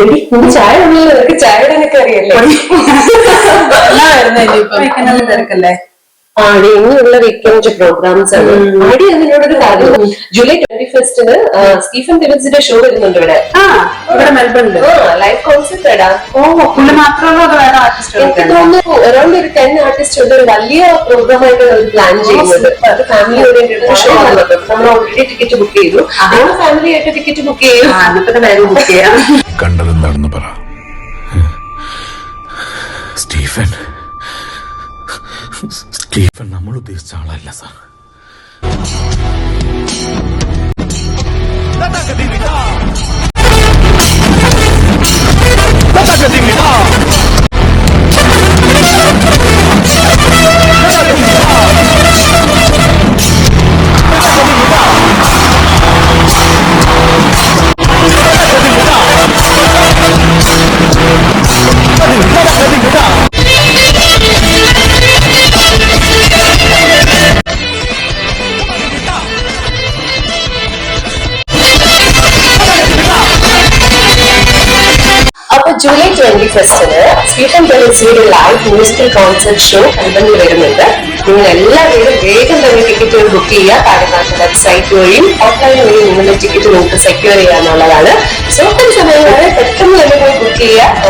എടി ഇനി ചായ ഉള്ളല്ലോ നിനക്ക് ചായ ഇടാനൊക്കെ അറിയല്ലേ? തിരക്കല്ലേ? ആടി ഇനിയുള്ള വീക്കെൻഡ് പ്രോഗ്രാംസ് ആണ്. ആടി അതിനോടൊരു കാര്യം. ജൂലൈ ട്വന്റി ഫസ്റ്റിന് സ്റ്റീഫൻ ഫിലിപ്സിന്റെ ഷോ വരുന്നുണ്ട് ഇവിടെ. ആ ഇവിടെ മെൽബണിൽ ലൈവ് കോൺസെപ്റ്റ് ഓ പുള്ളി മാത്രമല്ല അത് വേറെ ആർട്ടിസ്റ്റ് എനിക്ക് തോന്നുന്നു അറൌണ്ട് ഒരു ടെൻ ആർട്ടിസ്റ്റ് ഒരു വലിയ പ്രോഗ്രാം ആയിട്ട് അവർ പ്ലാൻ ചെയ്യുന്നത്. അത് ഫാമിലി ഓറിയന്റഡ് ഷോ ആണല്ലോ നമ്മൾ ഓൾറെഡി ടിക്കറ്റ് ബുക്ക് ചെയ്തു. നിങ്ങൾ ഫാമിലി ആയിട്ട് ടിക്കറ്റ് ബുക്ക് ചെയ്യും ആ വേറെ ബുക്ക് ചെയ്യാം. കണ്ടതെന്താണെന്ന് പറ. സ്റ്റീഫൻ. സ്റ്റീഫൻ നമ്മൾ ഉദ്ദേശിച്ച ആളല്ല സാർ. ജൂലൈ ട്വന്റി ഫസ്റ്റിന് സ്റ്റീഫൻ ഫെലിസിയുടെ ലൈവ് മ്യൂസിക്കൽ കോൺസെർട്ട് ഷോ കണ്ടു വരുന്നുണ്ട്. നിങ്ങൾ എല്ലാവരും വേഗം തന്നെ ടിക്കറ്റുകൾ ബുക്ക് ചെയ്യുക. താഴെ വെബ്സൈറ്റ് വഴിയും ഓഫ്ലൈൻ വഴിയും നിങ്ങളുടെ ടിക്കറ്റ് നിങ്ങൾക്ക് സെക്യൂർ ചെയ്യാന്നുള്ളതാണ് സോ സമയങ്ങളിൽ പെട്ടെന്ന് തന്നെ പോയി ബുക്ക് ചെയ്യുക